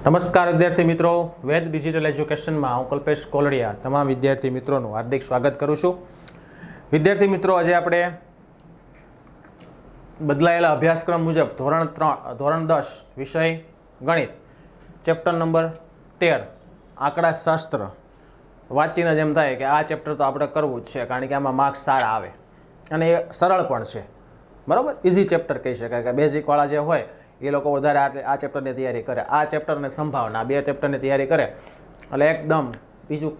નમસ્કાર વિદ્યાર્થી મિત્રો. વેદ ડિજિટલ એજ્યુકેશનમાં હું કલ્પેશ કોલડિયા તમામ વિદ્યાર્થી મિત્રોનું હાર્દિક સ્વાગત કરું છું. વિદ્યાર્થી મિત્રો, આજે આપણે બદલાયેલા અભ્યાસક્રમ મુજબ ધોરણ ત્રણ, ધોરણ દસ વિષય ગણિત, ચેપ્ટર નંબર તેર, આંકડાશાસ્ત્ર વાંચીને જેમ થાય કે આ ચેપ્ટર તો આપણે કરવું જ છે, કારણ કે આમાં માર્ક્સ સારા આવે. અને એ સરળ પણ છે. બરાબર? ઇઝી ચેપ્ટર કહી શકાય કે બેઝિકવાળા જે હોય એ લોકો વધારે આ ચેપ્ટરની તૈયારી કરે. આ ચેપ્ટરને સંભાવના, બે ચેપ્ટરની તૈયારી કરે. એટલે એકદમ બીજું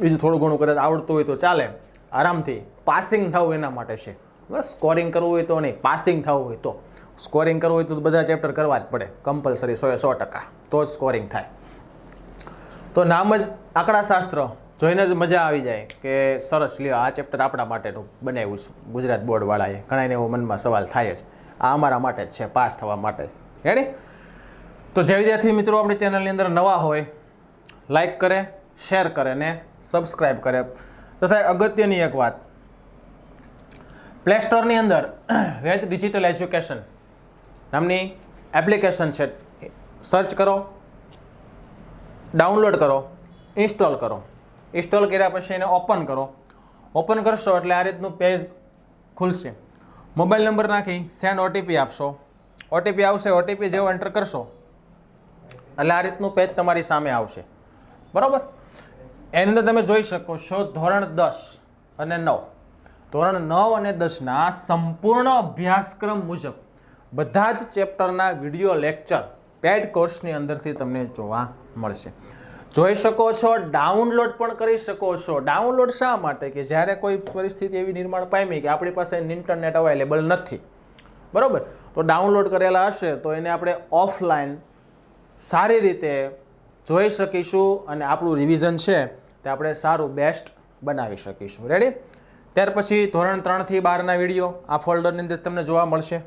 બીજું થોડું ઘણું કદાચ આવડતું હોય તો ચાલે. આરામથી પાસિંગ થવું એના માટે છે. બસ સ્કોરિંગ કરવું હોય તો નહીં પાસિંગ થવું હોય તો. સ્કોરિંગ કરવું હોય તો બધા ચેપ્ટર કરવા જ પડે કમ્પલસરી સો સો ટકા. તો જ સ્કોરિંગ થાય. તો નામ જ આંકડાશાસ્ત્ર. જોઈને જ મજા આવી જાય કે સરસ, લ્યો, આ ચેપ્ટર આપણા માટેનું બનાવ્યું છે, ગુજરાત બોર્ડવાળાએ. ઘણાને એવો મનમાં સવાલ થાય જ. આ અમારા માટે જ છે, પાસ થવા માટે જ. રેડી તો જે વિદ્યાર્થી મિત્રો આપણી ચેનલની અંદર નવા હોય લાઈક કરે શેર કરે ને સબસ્ક્રાઈબ કરે. તથા અગત્યની એક વાત. પ્લે સ્ટોરની અંદર વેદ ડિજિટલ એજ્યુકેશન નામની એપ્લિકેશન છે. સર્ચ કરો ડાઉનલોડ કરો ઇન્સ્ટોલ કરો. ઇન્સ્ટોલ કર્યા પછી એને ઓપન કરો. ઓપન કરશો એટલે આ રીતનું પેજ ખુલશે. મોબાઈલ નંબર નાખી સેન્ડ ઓટીપી આપશો. ઓટીપી આવશે ઓટીપી જેવો એન્ટર કરશો, એટલે આ રીતનું પેજ તમારી સામે આવશે. બરાબર? એની અંદર તમે જોઈ શકો છો ધોરણ દસ અને નવ. ધોરણ નવ અને દસના સંપૂર્ણ અભ્યાસક્રમ મુજબ બધા જ ચેપ્ટરના વીડિયો લેક્ચર પેડ કોર્સની અંદરથી તમને જોવા મળશે. જોઈ શકો છો ડાઉનલોડ પણ કરી શકો છો. ડાઉનલોડ શા માટે? કે જ્યારે કોઈ પરિસ્થિતિ એવી નિર્માણ પામી કે આપણી પાસે ઇન્ટરનેટ અવેલેબલ નથી. બરાબર? તો ડાઉનલોડ કરેલા હશે, તો એને આપણે ઓફલાઈન સારી રીતે જોઈ શકીશું અને આપણું રિવિઝન છે તે આપણે સારું બેસ્ટ બનાવી શકીશું. રેડી ત્યાર પછી ધોરણ ત્રણથી બારના વીડિયો આ ફોલ્ડરની અંદર તમને જોવા મળશે.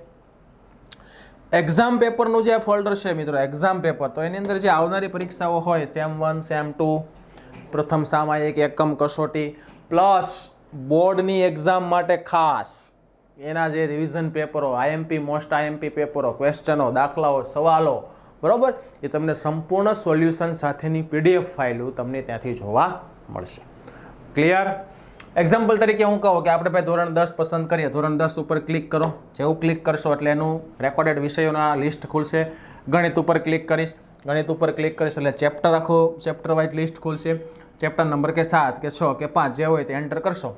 એક્ઝામ પેપરનું જે ફોલ્ડર છે મિત્રો એક્ઝામ પેપર તો એની અંદર જે આવનારી પરીક્ષાઓ હોય સેમ વન સેમ ટુ પ્રથમ સામાયિક, એકમ કસોટી પ્લસ બોર્ડની એક્ઝામ માટે ખાસ એના જે રિવિઝન પેપરો આઈએમપી મોસ્ટ આઈએમપી પેપરો ક્વેશ્ચનો દાખલાઓ, સવાલો, બરાબર? એ તમને સંપૂર્ણ સોલ્યુશન સાથેની પીડીએફ ફાઇલો તમને ત્યાંથી જોવા મળશે. ક્લિયર એક્ઝામ્પલ તરીકે હું કહું કે આપણે ભાઈ ધોરણ દસ પસંદ કરીએ, ધોરણ દસ ઉપર ક્લિક કરો. જેવું ક્લિક કરશો એટલે એનું રેકોર્ડેડ વિષયોના લિસ્ટ ખુલશે. ગણિત ઉપર ક્લિક કરીશ. ગણિત ઉપર ક્લિક કરીશ એટલે ચેપ્ટર આખું ચેપ્ટર વાઇઝ લિસ્ટ ખુલશે. ચેપ્ટર નંબર કે સાત કે છ કે પાંચ જે હોય તે એન્ટર કરશો.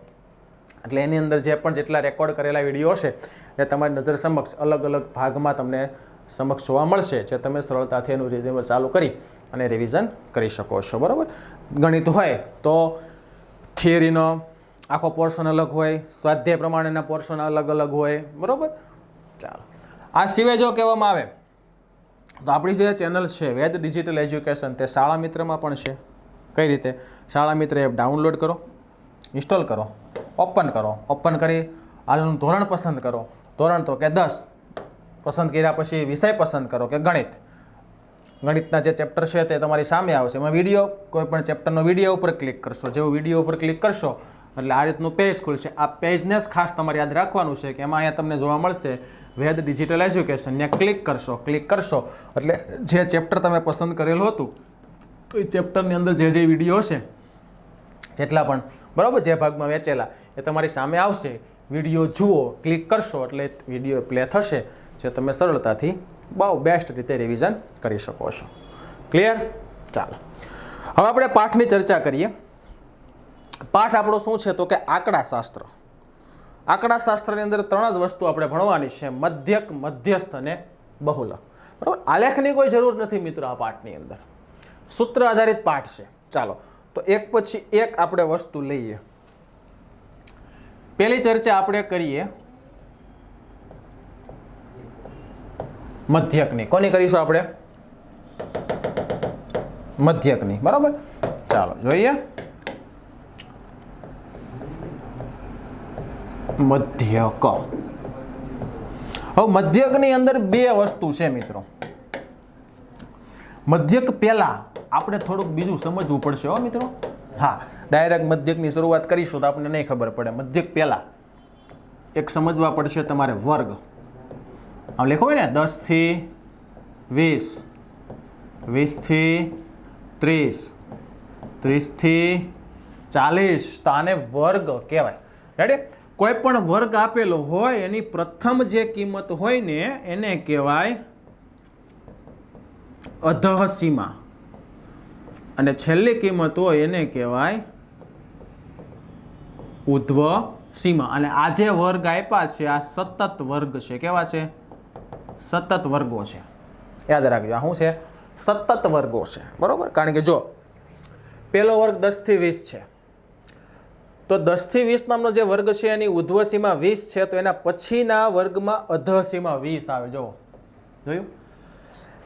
એટલે એની અંદર જે પણ જેટલા રેકોર્ડ કરેલા વીડિયો હશે, એ તમારી નજર સમક્ષ અલગ અલગ ભાગમાં તમને સમક્ષ જોવા મળશે, જે તમે સરળતાથી એનું રિઝમ ચાલુ કરી અને રિવિઝન કરી શકો છો. બરાબર? ગણિત હોય તો થિયરીનો આખો પોર્શન અલગ હોય, સ્વાધ્યાય પ્રમાણેના પોર્શન અલગ અલગ હોય, બરાબર? ચાલો. આ સિવાય જો કહેવામાં આવે, તો આપણી જે ચેનલ છે, વેદ ડિજિટલ એજ્યુકેશન તે શાળા મિત્રમાં પણ છે. કઈ રીતે? શાળા મિત્ર એપ ડાઉનલોડ કરો ઇન્સ્ટોલ કરો ઓપન કરો. ઓપન કરી હાલનું ધોરણ પસંદ કરો. ધોરણ તો કે દસ, પસંદ કર્યા પછી વિષય પસંદ કરો કે ગણિત. ગણિતના જે ચેપ્ટર છે તે તમારી સામે આવશે. એમાં વીડિયો કોઈ પણ ચેપ્ટરનો વીડિયો ઉપર ક્લિક કરશો. જેવું વીડિયો ઉપર ક્લિક કરશો એટલે આ રીતનું પેજ ખુલશે. આ પેજને જ ખાસ તમારે યાદ રાખવાનું છે કે એમાં અહીંયા તમને જોવા મળશે વેદ ડિજિટલ એજ્યુકેશન ત્યાં ક્લિક કરશો ક્લિક કરશો. એટલે જે ચેપ્ટર તમે પસંદ કરેલું હતું, તો એ ચેપ્ટરની અંદર જે જે વીડિયો હશે, જેટલા પણ બરાબર જે ભાગમાં વેચેલા, એ તમારી સામે આવશે. વીડિયો જુઓ ક્લિક કરશો એટલે વીડિયો પ્લે થશે, જે તમે સરળતાથી બહુ બેસ્ટ રીતે રિવિઝન કરી શકો છો. ક્લિયર ચાલો. હવે આપણે પાઠની ચર્ચા કરીએ. પાઠ આપણો શું છે તો કે આંકડાશાસ્ત્ર. આંકડાશાસ્ત્રની અંદર ત્રણ જ વસ્તુ આપણે ભણવાની છે, મધ્યક, મધ્યસ્થ અને બહુલક. બરાબર? આલેખની કોઈ જરૂર નથી મિત્રો આ પાઠની અંદર. સૂત્ર આધારિત પાઠ છે. ચાલો, તો એક પછી એક આપણે વસ્તુ લઈએ. પહેલી ચર્ચા આપણે કરીએ. મધ્યકની. કોની કરીશું આપણે? મધ્યકની. બરાબર? ચાલો, જોઈએ. મધ્યક હવે મધ્યકની અંદર બે વસ્તુ છે મિત્રો. મધ્યક પહેલા આપણે થોડુંક બીજું સમજવું પડશે હો મિત્રો. હા ડાયરેક્ટ મધ્યકની શરૂઆત કરીશું તો આપણને નહીં ખબર પડે. મધ્યક પહેલા. એક સમજવા પડશે તમારે વર્ગ. આમ લખો હોય ને, દસથી વીસ. વીસથી ત્રીસ. ત્રીસથી ચાલીસ. તો આને વર્ગ કહેવાય. રેડી કોઈ પણ વર્ગ આપેલો હોય, એની પ્રથમ જે કિંમત હોય ને, એને કહેવાય અધઃ સીમા અને છેલ્લી કિંમત હોય, એને કહેવાય ઉધ્વ સીમા અને આ જે વર્ગ આપ્યા છે, આ સતત વર્ગ છે. કેવા છે? સતત વર્ગો છે. યાદ રાખજો શું છે? સતત વર્ગો છે. બરાબર? કારણ કે જો પહેલો વર્ગ દસથી વીસ છે. તો દસથી વીસ નામનો જે વર્ગ છે એની ઉધ્વસીમાં વીસ છે, તો એના પછીના વર્ગમાં અધસીમાં સીમા વીસ આવે જો જોયું?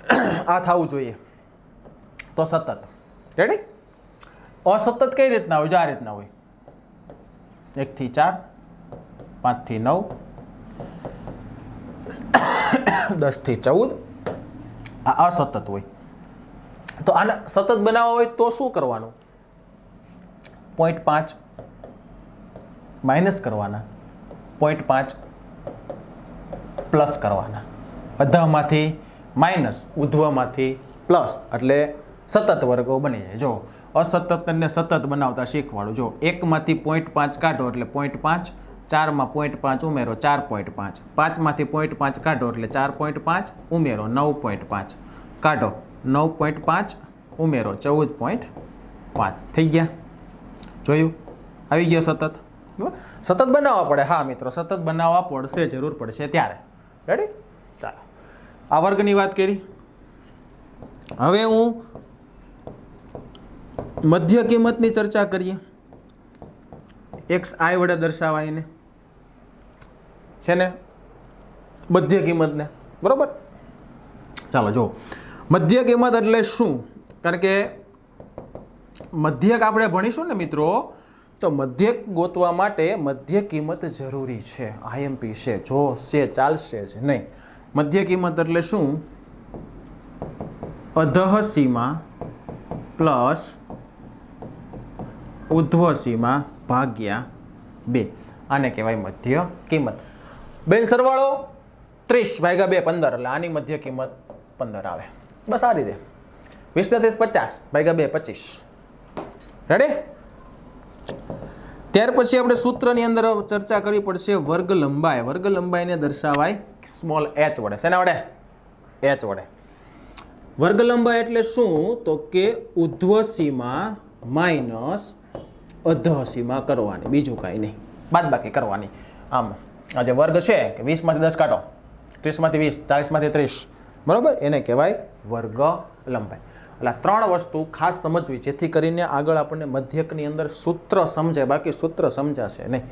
આ થવું જોઈએ. તો સતત. રેડી અસતત કઈ રીતના હોય? જો આ રીતના હોય. એકથી ચાર, પાંચથી નવ, દસથી ચૌદ. આ અસતત હોય. તો આને સતત બનાવવા હોય તો શું કરવાનું? પોઈન્ટ પાંચ માઇનસ કરવાના પોઈન્ટ પાંચ પ્લસ કરવાના. બધામાંથી માઇનસ ઉધ્વમાંથી પ્લસ એટલે સતત વર્ગો બની જાય. જો અસતતને સતત બનાવતા શીખવાડું. જો, એકમાંથી પોઈન્ટ પાંચ કાઢો એટલે પોઈન્ટ પાંચ, ચારમાં પોઈન્ટ પાંચ ઉમેરો, ચાર પોઈન્ટ પાંચ. પાંચમાંથી પોઈન્ટ પાંચ કાઢો એટલે ચાર પોઈન્ટ પાંચ, ઉમેરો, નવ પોઈન્ટ પાંચ. કાઢો, નવ પોઈન્ટ પાંચ, ઉમેરો, ચૌદ પોઈન્ટ પાંચ. થઈ ગયા? જોયું? આવી ગયો સતત? સતત બનાવવા પડે. હા, મિત્રો, સતત બનાવવા પડશે, જરૂર પડશે ત્યારે. રેડી ચાલો. આ વર્ગની વાત કરી. હવે હું મધ્ય કિંમતની ચર્ચા કરીએ. એક્સ આઈ વડે દર્શાવાય એને છે ને? મધ્ય કિંમતને. બરોબર? ચાલો, જુઓ. મધ્ય કિંમત એટલે શું? કારણ કે મધ્યક આપણે ભણીશું ને, મિત્રો તો મધ્યક ગોતવા માટે મધ્ય કિંમત જરૂરી છે. આઈએમપી છે. જો છે, ચાલશે જ નહીં. મધ્ય કિંમત એટલે શું? અધહ સીમા પ્લસ ઉધ્વ સીમા ભાગ્યા બે. આને કહેવાય મધ્ય કિંમત. બેન સરવાળો ત્રીસ ભાગ્યા બે, પંદર. એટલે આની મધ્ય કિંમત પંદર આવે. બસ આ રીતે. વીસ ને ત્રીસ, પચાસ ભાગ્યા બે, પચીસ. રેડી ત્યાર પછી આપણે સૂત્રની અંદર ચર્ચા કરવી પડશે વર્ગ લંબાઈ. વર્ગ લંબાઈને દર્શાવાય સ્મોલ એચ વડે. શેના વડે? એચ વડે. વર્ગ લંબાઈ એટલે શું? તો કે ઉધ્વ સીમા માઇનસ અધઃ સીમા કરવાની. બીજું કાંઈ નહીં. બાદ બાકી કરવાની. આમ આ જે વર્ગ છે કે વીસમાંથી દસ કાઢો. ત્રીસમાંથી વીસ ચાલીસમાંથી ત્રીસ. બરાબર? એને કહેવાય વર્ગ લંબાઈ. એટલે ત્રણ વસ્તુ ખાસ સમજવી, જેથી કરીને આગળ આપણને મધ્યકની અંદર સૂત્ર સમજાય બાકી સૂત્ર સમજાશે નહીં.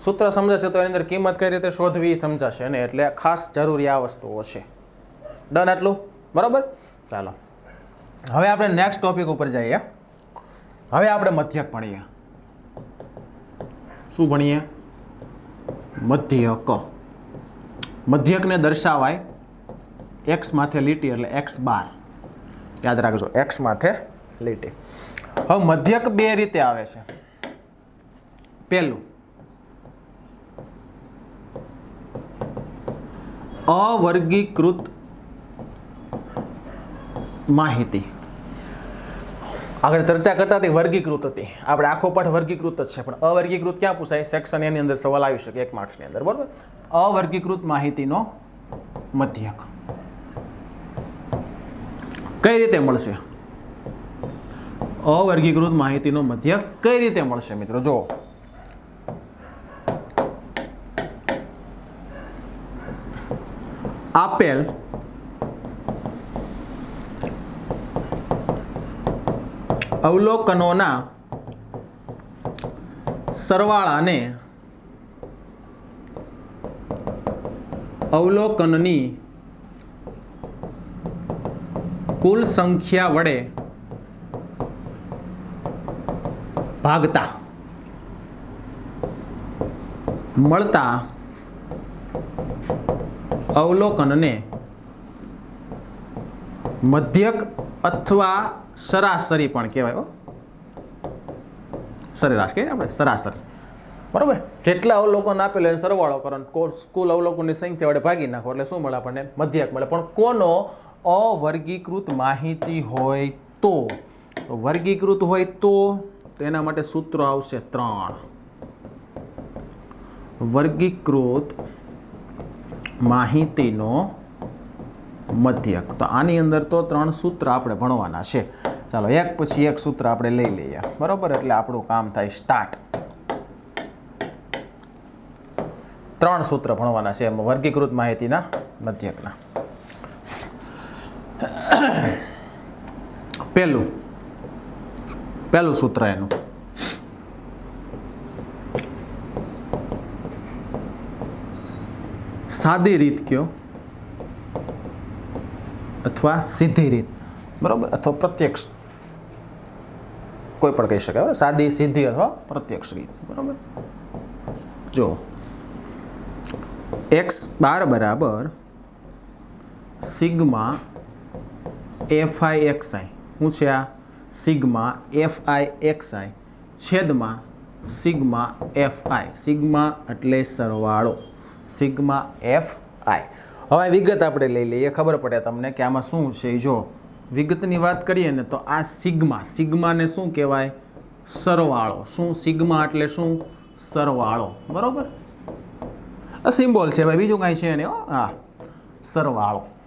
સૂત્ર સમજાશે તો એની અંદર કિંમત કઈ રીતે શોધવી સમજાશે નહીં, એટલે ખાસ જરૂરી આ વસ્તુઓ છે. ડન આટલું? બરાબર? ચાલો. હવે આપણે નેક્સ્ટ ટોપિક ઉપર જઈએ. હવે આપણે મધ્યક ભણીએ. શું ભણીએ? મધ્યક. મધ્યકને દર્શાવાય એક્સ માથે લીટી એટલે એક્સ બાર. યાદ રાખજો એક્સ માથે લીટી. હવે મધ્યક બે રીતે આવે છે. પહેલું અવર્ગીકૃત માહિતી. આગળ ચર્ચા કરતા હતી, વર્ગીકૃત હતી. આપણે આખો પાઠ વર્ગીકૃત જ છે, પણ અવર્ગીકૃત ક્યાં પૂછાય? સેક્શન એની અંદર સવાલ આવી શકે, એક માર્ક્સની અંદર, બરાબર? અવર્ગીકૃત માહિતીનો મધ્યક. કઈ રીતે મળશે? અવર્ગીકૃત માહિતીનો મધ્ય કઈ રીતે મળશે મિત્રો? જો આપેલ અવલોકનોના સરવાળાને અવલોકનની કુલ સંખ્યા વડે ભાગતા મળતા અવલોકનને મધ્યક અથવા સરાસરી પણ કહેવાય સરેરાશ કહીએ આપણે? સરાસરી. બરાબર? જેટલા અવલોકન આપેલા એને સરવાળો કરો અને કો- કુલ અવલોકનની સંખ્યા વડે ભાગી નાખો એટલે શું મળે આપણને? મધ્યક મળે. પણ કોનો અવર્ગીકૃત માહિતી હોય તો. વર્ગીકૃત હોય તો તેના માટે સૂત્રો આવશે ત્રણ. વર્ગીકૃત માહિતીનો મધ્યક. તો આની અંદર તો ત્રણ સૂત્ર આપણે ભણવાના છે. ચાલો, એક પછી એક સૂત્ર આપણે લઈ લઈએ. બરોબર? એટલે આપણું કામ થાય સ્ટાર્ટ ત્રણ સૂત્ર ભણવાના છે એમાં વર્ગીકૃત માહિતીના મધ્યકના. પહેલું પહેલું સૂત્ર એનું. સાદી રીત કયો? અથવા સીધી રીત. બરાબર? અથવા પ્રત્યક્ષ. કોઈ પણ કહી શકાય, બરાબર? સાદી, સીધી અથવા પ્રત્યક્ષ રીત. બરાબર? જો. એક્સ બાર બરાબર sigma f i x i. શું છે આ sigma f i x i છેદમાં સિગ્મા એફ આઈ. સિગ્મા એટલે સરવાળો. Sigma f i. હવે વિગત આપણે લઈ લઈએ. ખબર પડે તમને કે આમાં શું છે. જો વિગતની વાત કરીએ ને તો આ સિગ્મા, સિગ્માને શું કહેવાય? સરવાળો. શું સિગ્મા એટલે શું? સરવાળો. બરાબર? આ સિમ્બોલ છે. ભાઈ બીજું કાંઈ છે ને હો. સરવાળો.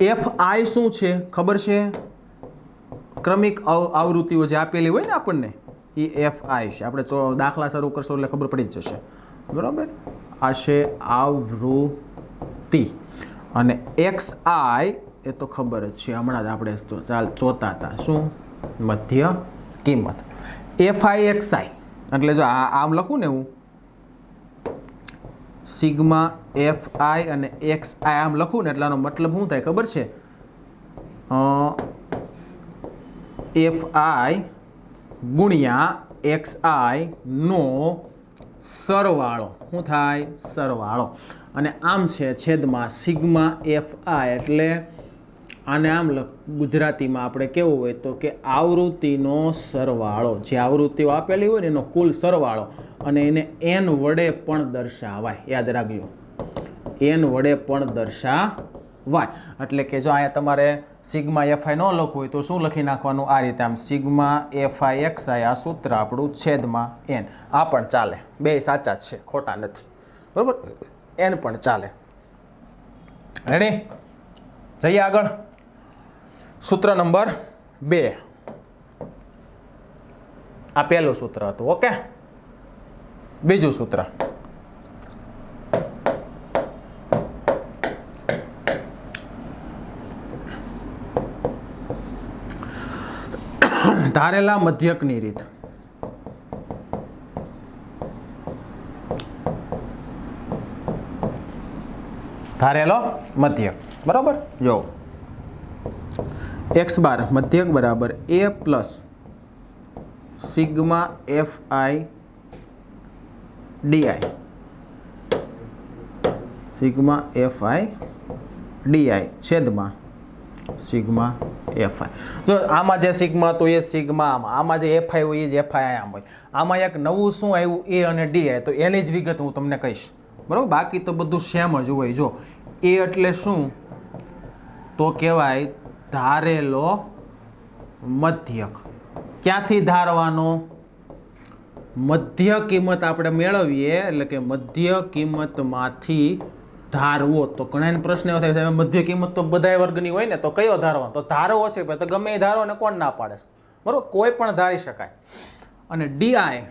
એફ આઈ શું છે? ખબર છે? ક્રમિક આવૃત્તિઓ જે આપેલી હોય ને આપણને, એ એફ આઈ છે. આપણે દાખલા શરૂ કરશો એટલે ખબર પડી જ જશે. બરાબર? આ છે આવૃત્તિ. અને એક્સ આઈ એ તો ખબર જ છે. હમણાં જ આપણે ચાલ જોતા હતા. શું? મધ્ય કિંમત. એફ આઈ એક્સ આઈ એટલે જો આમ લખું ને હું સિગ્મા એફ આઈ અને એક્સ આઈ આમ લખું ને એટલાનો મતલબ શું થાય ખબર છે? એફ આઈ ગુણ્યા એક્સ આઈ નો સરવાળો. શું થાય? સરવાળો. અને આમ છે છેદમાં સિગ્મા એફ આઈ એટલે આને આમ ગુજરાતીમાં આપણે કેવું હોય તો કે આવૃત્તિનો સરવાળો. જે આવૃત્તિઓ આપેલી હોય ને એનો કુલ સરવાળો અને એને એન વડે પણ દર્શાવાય. યાદ રાખજો. એન વડે પણ દર્શાવાય. એટલે કે જો અહીંયા તમારે સિગ્મા એફઆઈ ન લખવું હોય તો શું લખી નાખવાનું? આ રીતે આમ સિગ્મા એફઆઈ એક્સઆઈ આ સૂત્ર આપણું છેદમાં એન આ પણ ચાલે. બે સાચા છે, ખોટા નથી. બરાબર? એન પણ ચાલે. રેડી જઈએ આગળ. સૂત્ર નંબર બે. આ પહેલું સૂત્ર હતું ઓકે બીજું સૂત્ર. ધારેલા મધ્યકની રીત. ધારેલો મધ્યક. બરાબર? જો. એક્સ બાર મધ્યક બરાબર a plus sigma f i d i sigma f i d i છેદમાં સિગ્મા એફઆઈ જો આમાં જે સિગ્મા તો એ સિગ્મા આમાં. આમાં જે એફઆઈ હોય એ જ એફઆઈ આમ હોય. આમાં એક નવું શું આવ્યું? એ અને ડી આઈ. તો એની જ વિગત હું તમને કહીશ. બરાબર? બાકી તો બધું સેમ જ હોય. જો એ એટલે શું? તો કહેવાય ધારેલો મધ્યક. ક્યાંથી ધારવાનો? મધ્ય કિંમત આપણે મેળવીએ, એટલે કે મધ્ય કિંમતમાંથી ધારવો. તો ઘણા પ્રશ્ન એવો થાય મધ્ય કિંમત તો બધાય વર્ગની હોય ને, તો કયો ધારવાનો? તો ધારવો છે તો ગમે એ ધારો ને કોણ ના પાડે બરોબર? કોઈ પણ ધારી શકાય. અને ડીઆઈ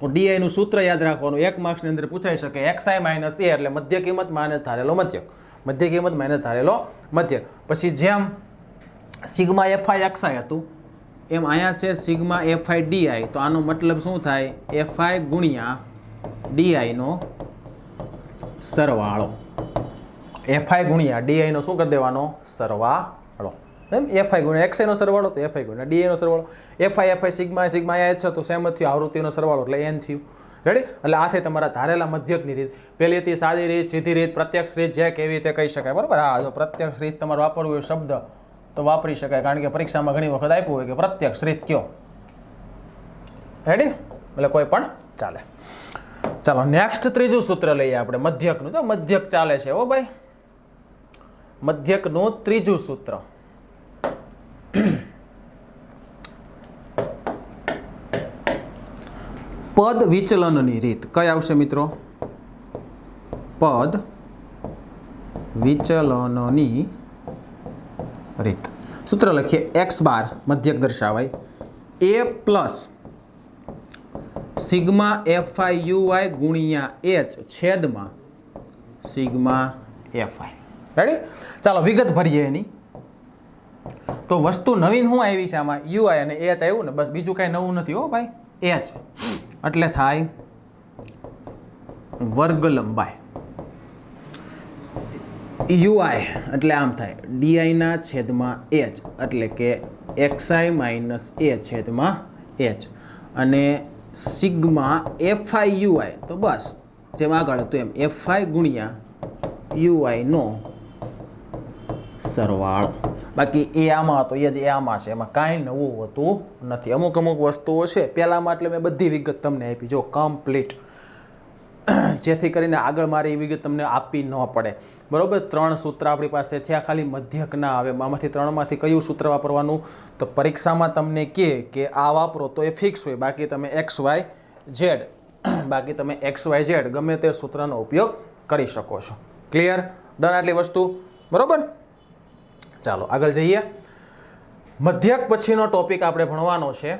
તો ડીઆઈનું સૂત્ર યાદ રાખવાનું. એક માર્ક્સની અંદર પૂછાઈ શકે એક્સઆઈ માઇનસ એ, એટલે મધ્ય કિંમત માઇનસ ધારેલો મધ્યક. મધ્ય કિંમત માઇનસ ધારેલો મધ્ય. પછી જેમ સિગ્મા એફઆઈ એક્સઆઈ હતું, એમ અહીંયા છે સિગ્મા એફઆઈ ડીઆઈ તો આનો મતલબ શું થાય? એફઆઈ ગુણ્યા ડીઆઈનો સરવાળો. એફઆઈ ગુણ્યા ડીઆઈનો શું કરી દેવાનો? સરવાળો. એમ? એફઆઈ ગુણ્યા એક્સઆઈનો સરવાળો, તો એફઆઈ ગુણ્યા ડીઆઈનો સરવાળો. F i f i sigma sigma એ છે, તો સેમ જ થયું. આવૃત્તિનો સરવાળો એટલે એન થયું. રેડી? એટલે આ થઈ તમારા ધારેલા મધ્યકની રીત. પહેલી હતી સાદી રીત, સીધી રીત, પ્રત્યક્ષ રીત, જે કેવી રીતે કહી શકાય. બરાબર? હા જો પ્રત્યક્ષ રીત તમારે વાપરવું હોય શબ્દ, તો વાપરી શકાય. કારણ કે પરીક્ષામાં ઘણી વખત આપ્યું હોય કે પ્રત્યક્ષ રીત કયો? રેડી? એટલે કોઈ પણ ચાલે. ચાલો નેક્સ્ટ ત્રીજું સૂત્ર લઈએ આપણે, મધ્યકનું. તો મધ્યક ચાલે છે ઓ ભાઈ. મધ્યકનું ત્રીજું સૂત્ર. પદ વિચલનની રીત. કઈ આવશે મિત્રો? પદ વિચલનની રીત. સૂત્ર લખીએ. એક્સ બાર મધ્યક દર્શાવાય. A plus sigma f i u i ગુણ્યા એચ છેદમાં સિગ્મા એફ આઈ રેડી ચાલો, વિગત ભરીએ એની. તો વસ્તુ નવીન શું આવી છે આમાં. યુ આઈ અને એચ આવ્યું ને, બસ બીજું કાંઈ નવું નથી હો ભાઈ. એચ એટલે થાય વર્ગ લંબાઈ. યુઆઈ એટલે આમ થાય. ડીઆઈના છેદમાં એચ એટલે કે એક્સઆઈ માઇનસ એ છેદમાં એચ. અને સિગ્મા એફઆઈ યુઆઈ. તો બસ, જેમ આગળ હતું એમ. એફઆઈ ગુણ્યા યુઆઈનો સરવાળો. બાકી એ આમાં હતો, એ જ એ આમાં છે. એમાં કાંઈ નવું હોતું નથી. અમુક અમુક વસ્તુઓ છે. પહેલાંમાં એટલે મેં બધી વિગત તમને આપી. જો કમ્પ્લીટ જેથી કરીને આગળ મારે એ વિગત તમને આપવી ન પડે. બરાબર? ત્રણ સૂત્ર આપણી પાસે થયા. ખાલી મધ્યક ના આવે. આમાંથી ત્રણમાંથી કયું સૂત્ર વાપરવાનું? તો પરીક્ષામાં તમને કહે કે આ વાપરો તો એ ફિક્સ હોય. બાકી તમે એક્સ વાય ઝેડ બાકી તમે એક્સ વાય ઝેડ ગમે તે સૂત્રનો ઉપયોગ કરી શકો છો. ક્લિયર ડન આટલી વસ્તુ? બરોબર? ચાલો, આગળ જઈએ. મધ્યક પછીનો ટોપિક આપણે ભણવાનો છે.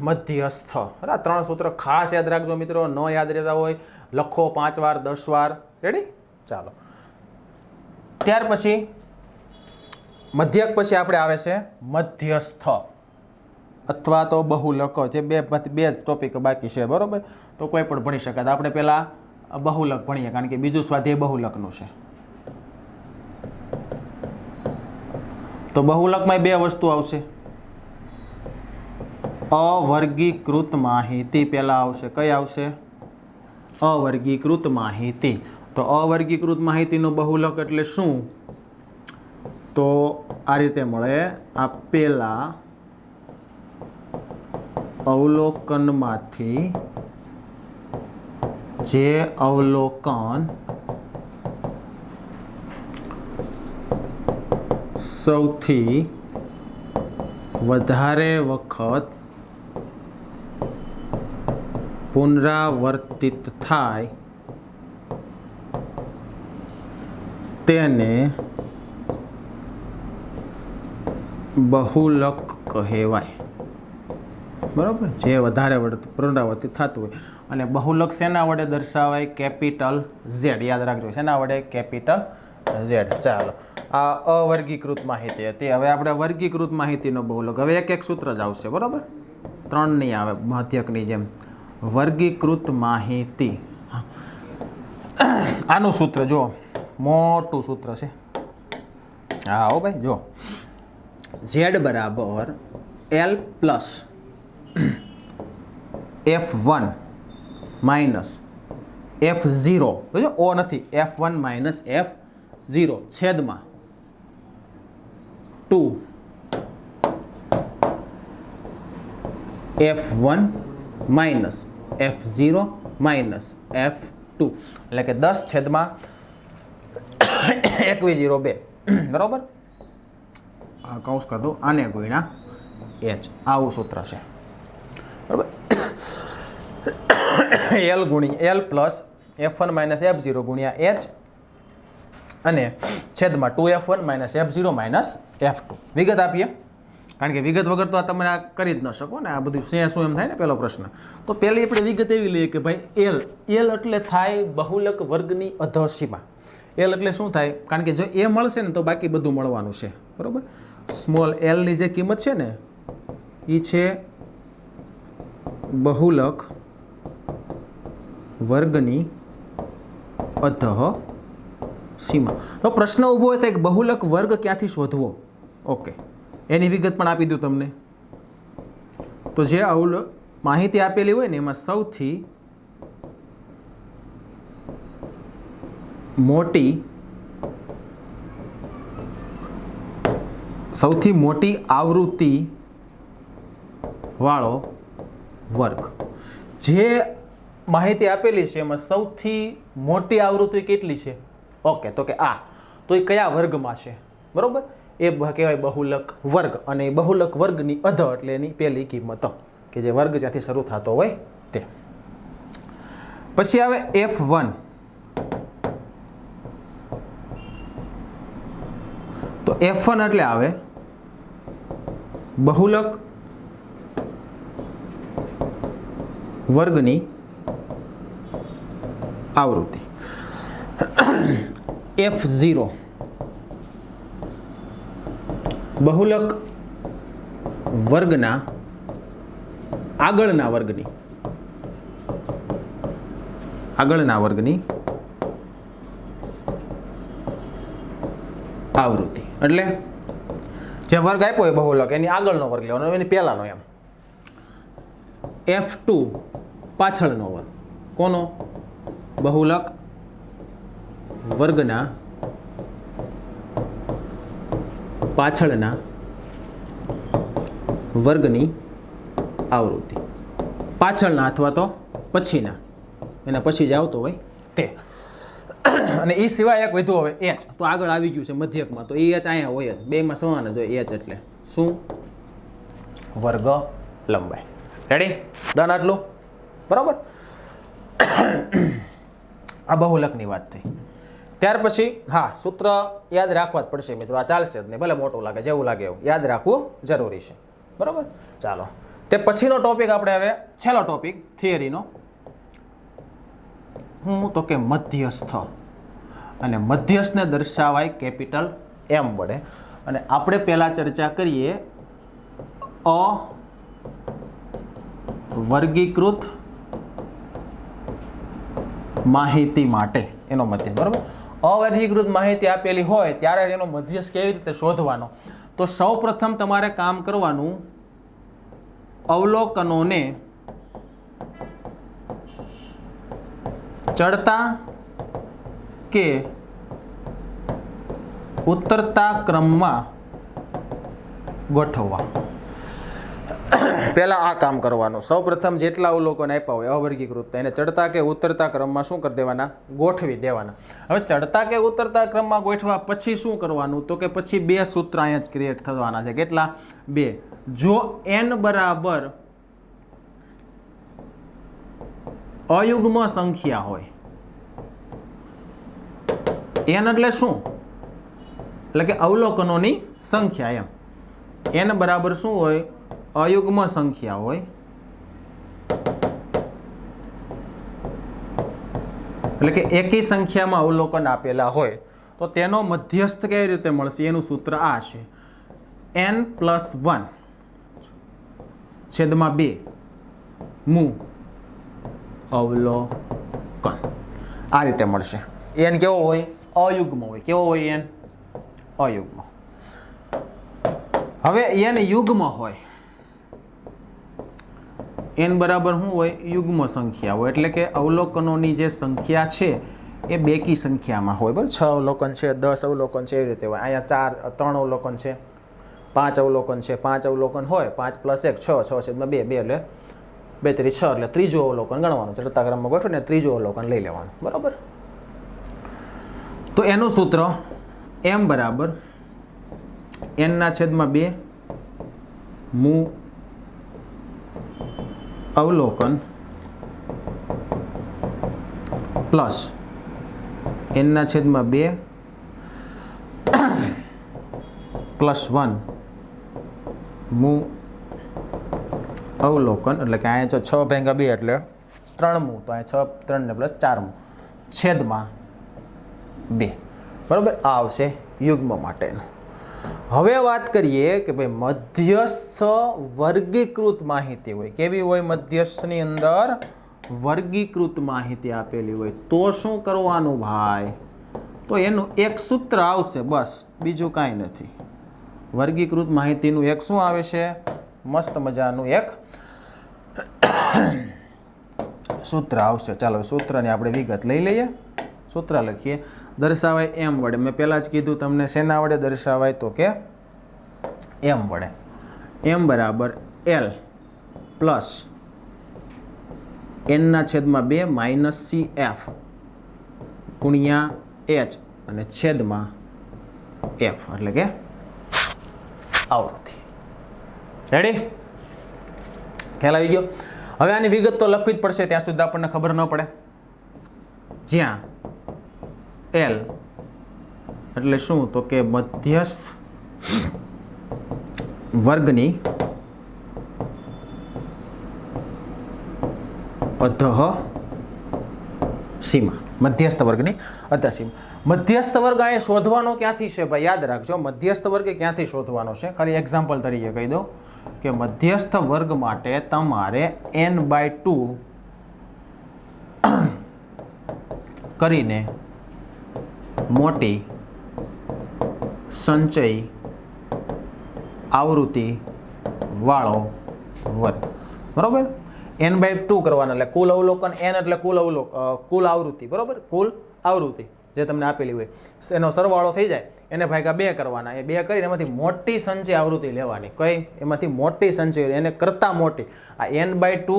મધ્યસ્થ. બરાબર ત્રણ સૂત્ર ખાસ યાદ રાખજો મિત્રો, ન યાદ રહેતા હોય, લખો પાંચ વાર, દસ વાર. રેડી ચાલો. ત્યાર પછી મધ્યક પછી આપણે આવે છે મધ્યસ્થ. અથવા તો બહુલક, જે બે બે જ ટોપિક બાકી છે, બરાબર? તો કોઈ પણ ભણી શકાય. આપણે પહેલાં બહુલક ભણીએ, કારણ કે બીજું સ્વાધ્યાય બહુલકનું છે. તો બહુલકમાં બે વસ્તુ આવશે. અવર્ગીકૃત માહિતી પહેલાં આવશે. કઈ આવશે? અવર્ગીકૃત માહિતી. તો અવર્ગીકૃત માહિતીનો બહુલક એટલે શું? તો આ રીતે મળે. આપેલા અવલોકનમાંથી જે અવલોકન સૌથી વધારે વખત પુનરાવર્તિત થાય તેને બહુલક કહેવાય. બરાબર. જે વધારે વડે પુનરાવર્તિત થતું હોય. અને બહુલક શેના વડે દર્શાવાય? Capital z. યાદ રાખજો. શેના વડે? Capital z. ચાલો. આ અવર્ગીકૃત માહિતી હતી. હવે આપણે વર્ગીકૃત માહિતીનો બહુલક હવે એક એક સૂત્ર જ આવશે, બરાબર? ત્રણ નહીં આવે, મધ્યકની જેમ. વર્ગીકૃત માહિતી. આનું સૂત્ર જો મોટું સૂત્ર છે. હા, હો ભાઈ જો ઝેડ બરાબર L plus F one minus F zero. ઓ નથી. F one minus F zero, છેદમાં two. F one minus F zero minus F two એટલે કે દસ છેદમાં એકવીસ ઝીરો બે. બરાબર? કૌશ કરી આને ગુણ્યા એચ આવું સૂત્ર છે. બરાબર? L ગુણી l plus f one minus f zero ગુણ્યા એચ અને છેદમાં two f one minus f zero minus f two વિગત આપીએ? કારણ કે વિગત વગર તો આ તમે આ કરી જ ન શકો ને આ બધું શું શું એમ થાય ને પહેલો પ્રશ્ન. તો પહેલી આપણે વિગત એવી લઈએ કે ભાઈ એલ એલ એટલે થાય બહુલક વર્ગની અધસીમા. એલ એટલે શું થાય? કારણ કે જો એ મળશે ને તો બાકી બધું મળવાનું છે. બરાબર? સ્મોલ એલની જે કિંમત છે ને એ છે બહુલક વર્ગની અધઃ સીમા. તો પ્રશ્ન ઊભો હોય તો એક બહુલક વર્ગ ક્યાંથી શોધવો? ઓકે એની વિગત પણ આપી દઉં તમને. તો જે અવલ માહિતી આપેલી હોય ને એમાં સૌથી મોટી સૌથી મોટી આવૃત્તિ વાળો વર્ગ. જે માહિતી આપેલી છે એમાં સૌથી મોટી આવૃત્તિ કેટલી છે? ઓકે, તો કે આ, તો એ કયા વર્ગમાં છે? બરાબર? એ કહેવાય બહુલક વર્ગ અને બહુલક વર્ગની અધ એટલે એની પહેલી કિંમત. કે જે વર્ગ જ્યાંથી શરૂ થતો હોય તે. પછી આવે એફ વન તો એફ વન એટલે આવે બહુલક વર્ગની આવૃત્તિ. એફ ઝીરો બહુલક વર્ગના આગળના વર્ગની. આગળના વર્ગની આવૃત્તિ. એટલે જે વર્ગ આપ્યો હોય બહુલક, એની આગળનો વર્ગ લેવાનો, એની પહેલાંનો એમ. એફ ટુ પાછળનો વર્ગ. કોનો? બહુલક વર્ગના પાછળના વર્ગની આવૃત્તિ. પાછળના અથવા તો પછીના. એના પછી જ આવતો હોય તે. અને એ સિવાય એક વધુ હવે એચ તો આગળ આવી ગયું છે મધ્યકમાં. તો એ એચ અહીંયા હોય જ. બેમાં સમાન જ હોય એચ એટલે. શું? વર્ગ લંબાઈ. રેડી ડન આટલું? બરાબર? આ બહુલકની વાત થઈ. ત્યાર પછી, હા, સૂત્ર યાદ રાખવા જ પડશે મિત્રો. આ ચાલશે જ નહીં. ભલે મોટું લાગે, જેવું લાગે એવું. યાદ રાખવું જરૂરી છે. બરાબર? ચાલો. તે પછીનો ટોપિક આપણે હવે, છેલ્લો ટોપિક થિયરીનો હું તો કે મધ્યસ્થ. અને મધ્યસ્થને દર્શાવાય કેપિટલ એમ વડે. અને આપણે પહેલાં ચર્ચા કરીએ, અ વર્ગીકૃત માહિતી માટે. એનો મધ્ય. બરાબર? અવર્ગીકૃત માહિતી આપેલી હોય ત્યારે એનો મધ્યસ્થ કેવી રીતે શોધવાનો? તો સૌપ્રથમ તમારે કામ કરવાનું અવલોકનોને ચડતા કે ઉતરતા ક્રમમાં ગોઠવવા. પહેલા આ કામ કરવાનું. સૌપ્રથમ જેટલા અવલોકન આપ્યા હોય અવર્ગીકૃત એને ચડતા કે ઉતરતા ક્રમમાં શું કરી દેવાના? ગોઠવી દેવાના. હવે ચડતા કે ઉતરતા ક્રમમાં ગોઠવા પછી શું કરવાનું? તો કે પછી બે સૂત્ર અહીંયા જ ક્રિએટ થવાના છે. કેટલા? બે. જો એન બરાબર અયુગ્મ સંખ્યા હોય એન એટલે શું? એટલે કે અવલોકનોની સંખ્યા એમ. એન બરાબર શું હોય? અયુગ્મ સંખ્યા હોય. એટલે કે એકી સંખ્યામાં અવલોકન આપેલા હોય, તો તેનો મધ્યસ્થ કઈ રીતે મળશે? એનું સૂત્ર આ છે. એન પ્લસ વન છેદમાં બે મુ અવલોકન આ રીતે મળશે. એન કેવો હોય? અયુગ્મ હોય. કેવો હોય એન? અયુગ્મ. હવે એન યુગ્મ હોય. એન બરાબર શું હોય? યુગ્મ સંખ્યા હોય. એટલે કે અવલોકનોની જે સંખ્યા છે, એ બેકી સંખ્યામાં હોય. બરાબર? છ અવલોકન છે, દસ અવલોકન છે, એવી રીતે હોય. અહીંયા ચાર, ત્રણ અવલોકન છે, પાંચ અવલોકન છે, પાંચ અવલોકન હોય, પાંચ પ્લસ એક, છ છ છેદમાં બે બે, એટલે બે, ત્રી, છ, એટલે ત્રીજું અવલોકન ગણવાનું ચડતા ક્રમમાં ગોઠવીને ત્રીજું અવલોકન લઈ લેવાનું. બરાબર? તો એનું સૂત્ર એમ બરાબર એનના છેદમાં બે મુ અવલોકન પ્લસ એનના છેદમાં બે પ્લસ વન. મુ અવલોકન, એટલે કે અહીંયા છ ભેંગા બે એટલે ત્રણ મુ, તો અહીંયા છ ત્રણને પ્લસ ચાર મુ. છેદમાં બે. બરાબર? આ આવશે યુગ્મ માટેનું. હવે વાત કરીએ કે ભાઈ મધ્યસ્થ વર્ગીકૃત માહિતી હોય. કેવી હોય મધ્યસ્થની અંદર? વર્ગીકૃત માહિતી આપેલી હોય. તો શું કરવાનું ભાઈ? તો એનું એક સૂત્ર આવશે બસ, બીજું કાંઈ નથી. વર્ગીકૃત માહિતીનું એક શું આવે છે? મસ્ત મજાનું એક સૂત્ર આવશે. ચાલો સૂત્રની આપણે વિગત લઈ લઈએ. સૂત્ર લખીએ. દર્શાવાય એમ વડે. મેં પહેલાં જ કીધું તમને શેના વડે દર્શાવાય તો કે એમ વડે. એમ બરાબર એલ પ્લસ એનના છેદમાં બે માઇનસ સી એફ ગુણ્યા એચ અને છેદમાં એફ. એટલે કે આવૃત્તિ. રેડી ખ્યાલ આવી ગયો? હવે આની વિગત તો લખવી જ પડશે, ત્યાં સુધી આપણને ખબર ન પડે. જ્યાં એલ એટલે શું? તો કે મધ્યસ્થ વર્ગની અધઃ સીમા. મધ્યસ્થ વર્ગની અધઃ સીમા. મધ્યસ્થ વર્ગ આ શોધવાનો ક્યાંથી છે ભાઈ? યાદ રાખજો, મધ્યસ્થ વર્ગ ક્યાંથી શોધવાનો છે? ખાલી એક્ઝામ્પલ તરીકે કહી દઉં કે મધ્યસ્થ વર્ગ માટે તમારે એન બાય ટુ કરીને મોટી, સંચય, આવૃત્તિ, વાળો વર્ગ. બરાબર? એન બાય ટુ કરવાના, એટલે કુલ અવલોકન એન એટલે કુલ અવલોક કુલ આવૃત્તિ. બરાબર? કુલ આવૃત્તિ જે તમને આપેલી હોય. એનો સરવાળો થઈ જાય, એને ભાગ્યા બે કરવાના. એ બે કરીને એમાંથી મોટી સંચય આવૃત્તિ લેવાની. કઈ? એમાંથી મોટી સંચય, એને કરતાં મોટી. આ એન બાય ટુ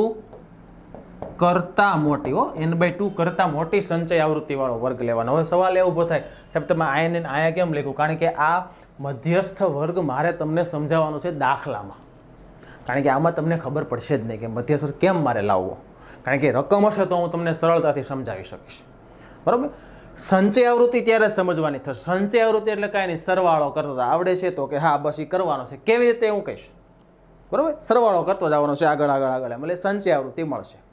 કરતા મોટી, હો. એન બાય ટુ કરતાં મોટી સંચય આવૃત્તિવાળો વર્ગ લેવાનો. હવે સવાલ એ ઊભો થાય, સાહેબ, તમે આને આયા કેમ લખ્યું? કારણ કે આ મધ્યસ્થ વર્ગ મારે તમને સમજાવવાનું છે દાખલામાં. કારણ કે આમાં તમને ખબર પડશે જ નહીં કે મધ્યસ્થ કેમ મારે લાવવો. કારણ કે રકમ હશે તો હું તમને સરળતાથી સમજાવી શકીશ. બરાબર? સંચય આવૃત્તિ ત્યારે સમજવાની થશે. સંચય આવૃત્તિ એટલે કાંઈ નહીં, સરવાળો કરતા. આવડે છે તો કે હા, બસ એ કરવાનો છે. કેવી રીતે હું કહીશ? બરાબર? સરવાળો કરતો જવાનો છે આગળ આગળ આગળ. એટલે સંચય આવૃત્તિ મળશે.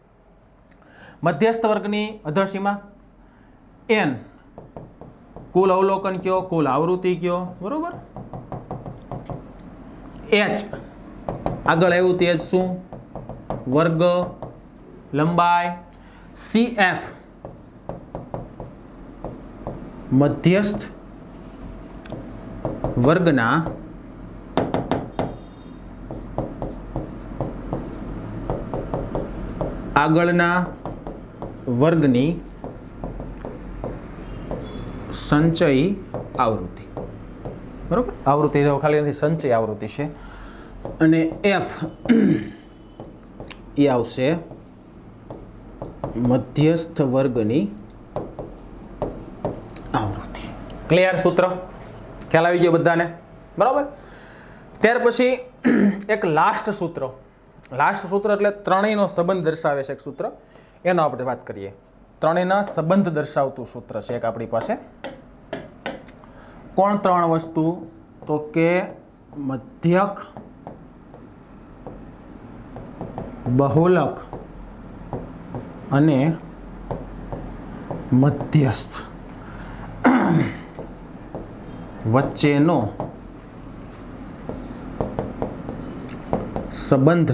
મધ્યસ્થ વર્ગની અધસીમા એન. કુલ અવલોકન કયો? કુલ આવૃત્તિ કયો? બરોબર? એચ. આગળ આવ્યું તે શું? વર્ગ, લંબાઈ. સી એફ મધ્યસ્થ વર્ગના આગળના વર્ગની સંચય આવૃત્તિ. બરાબર? આવૃત્તિ ખાલી નથી, સંચય આવૃત્તિ છે. અને એફ એ આવશે મધ્યસ્થ વર્ગની આવૃત્તિ. ક્લિયર સૂત્ર? ખ્યાલ આવી ગયો બધાને? બરાબર? ત્યાર પછી એક લાસ્ટ સૂત્ર. લાસ્ટ સૂત્ર એટલે ત્રણેયનો સંબંધ દર્શાવે છે એક સૂત્ર. એનો આપણે વાત કરીએ. ત્રણેયના સંબંધ દર્શાવતું સૂત્ર છે એક આપણી પાસે. કોણ ત્રણ વસ્તુ? તો કે મધ્યક, બહુલક અને મધ્યસ્થ. વચ્ચેનો સંબંધ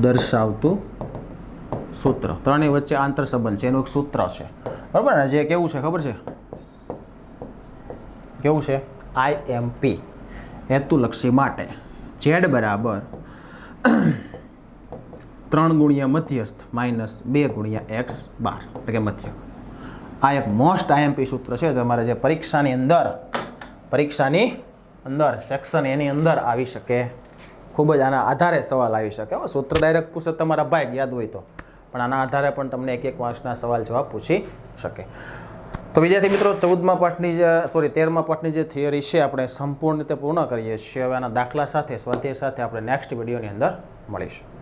દર્શાવતું સૂત્ર. ત્રણેય વચ્ચે આંતર સંબંધ છે. એનું એક સૂત્ર છે. બરાબર? ને જે કેવું છે? ખબર છે? કેવું છે? આઈ એમ હેતુલક્ષી માટે. ઝેડ બરાબર ત્રણ ગુણ્યા મધ્યસ્થ માઇનસ બે ગુણ્યા એક્સ બાર. એટલે કે મધ્ય. આ એક મોસ્ટ આઈએમપી સૂત્ર છે. તમારે જે પરીક્ષાની અંદર પરીક્ષાની અંદર સેક્શન એની અંદર આવી શકે. ખૂબ જ આના આધારે સવાલ આવી શકે. સૂત્ર ડાયરેક્ટ પૂછે તમારા ભાઈ યાદ હોય તો. પણ આના આધારે પણ તમને એક એક માર્ક્સના સવાલ જવાબ પૂછી શકે. તો વિદ્યાર્થી મિત્રો, ચૌદમા પાઠની જે સોરી તેરમા પાઠની જે થિયરી છે, આપણે સંપૂર્ણ રીતે પૂર્ણ કરીએ છીએ. હવે આના દાખલા સાથે, સ્વાધ્યાય સાથે આપણે નેક્સ્ટ વિડીયોની અંદર મળીશું.